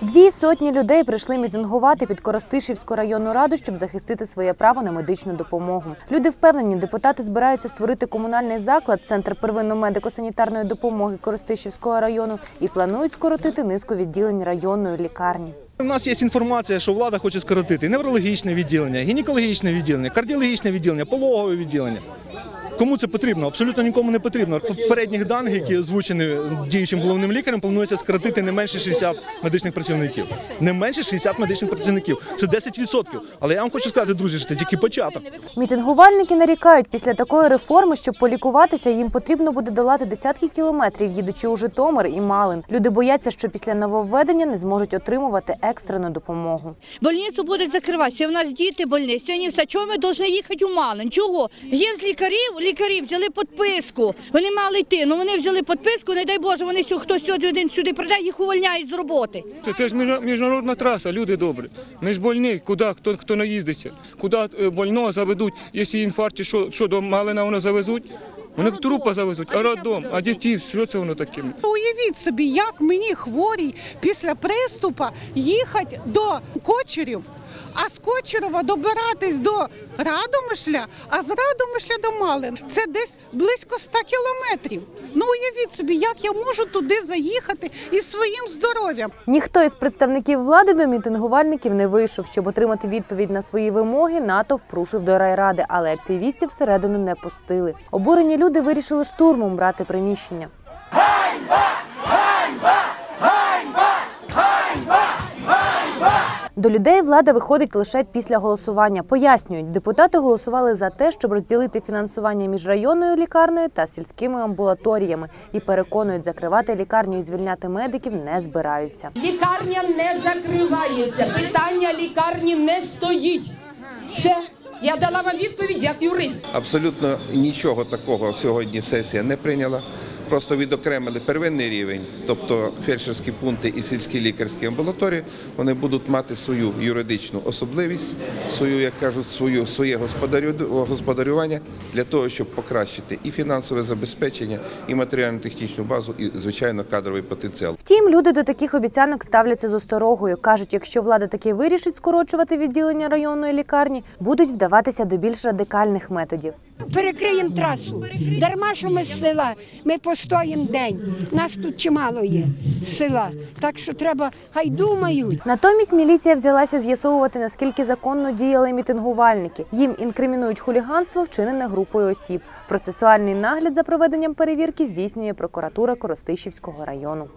Дві сотні людей прийшли мітингувати під Коростишівську районну раду, щоб захистити своє право на медичну допомогу. Люди впевнені, депутати збираються створити комунальний заклад, центр первинної медико-санітарної допомоги Коростишівського району і планують скоротити низку відділень районної лікарні. У нас є інформація, що влада хоче скоротити неврологічне відділення, гінекологічне відділення, кардіологічне відділення, пологове відділення. Кому це потрібно? Абсолютно нікому не потрібно. По Попередніх даних, які озвучені діючим головним лікарем, планується скоротити не менше 60 медичних працівників. Не менше 60 медичних працівників. Це 10%. Але я вам хочу сказати, друзі, що це тільки початок. Мітингувальники нарікають, після такої реформи, щоб полікуватися, їм потрібно буде долати десятки кілометрів, їдучи у Житомир і Малин. Люди бояться, що після нововведення не зможуть отримувати екстрену допомогу. Больницю будуть закриватися. У нас діти больні. Сьогодні все. Чого ми повинні їхати у Малин? Чого? Є з лікарів, лікарі взяли підписку. Вони мали йти. Ну вони взяли підписку, не дай Боже, вони сю- хтось сьогодні один сюди прийде, їх увольняють з роботи. Це, це ж міжнародна траса, люди добрі. Ми ж больні, куди, хто, хто наїздиться, куди е, больного заведуть, якщо інфаркт, чи що, що до Малина воно завезуть, вони в трупа завезуть, а роддом, а дітей, що це воно таке? Уявіть собі, як мені хворій після приступа їхати до Кочерів, а з Кочерова добиратись до Радомишля, а з Радомишля до Малин. Це десь близько 100 кілометрів. Ну уявіть собі, як я можу туди заїхати із своїм здоров'ям. Ніхто із представників влади до мітингувальників не вийшов, щоб отримати відповідь на свої вимоги. НАТО впрушив до райради, але активістів всередину не пустили. Обурені люди вирішили штурмом брати приміщення. До людей влада виходить лише після голосування. Пояснюють, депутати голосували за те, щоб розділити фінансування між районною лікарнею та сільськими амбулаторіями і переконують, закривати лікарню і звільняти медиків не збираються. Лікарня не закривається, питання лікарні не стоїть. Все, я дала вам відповідь як юрист. Абсолютно нічого такого сьогодні сесія не прийняла. Просто відокремили первинний рівень, тобто фельдшерські пункти і сільські лікарські амбулаторії, вони будуть мати свою юридичну особливість, свою, як кажуть, свою своє господарювання для того, щоб покращити і фінансове забезпечення, і матеріально-технічну базу, і звичайно кадровий потенціал. Втім, люди до таких обіцянок ставляться з осторогою. кажуть, якщо влада таки вирішить скорочувати відділення районної лікарні, будуть вдаватися до більш радикальних методів. Перекриємо трасу. Дарма, що ми з села, ми постоїмо день. Нас тут чимало є з села. Так що треба, хай думають. Натомість міліція взялася з'ясовувати, наскільки законно діяли мітингувальники. Їм інкримінують хуліганство, вчинене групою осіб. Процесуальний нагляд за проведенням перевірки здійснює прокуратура Коростишівського району.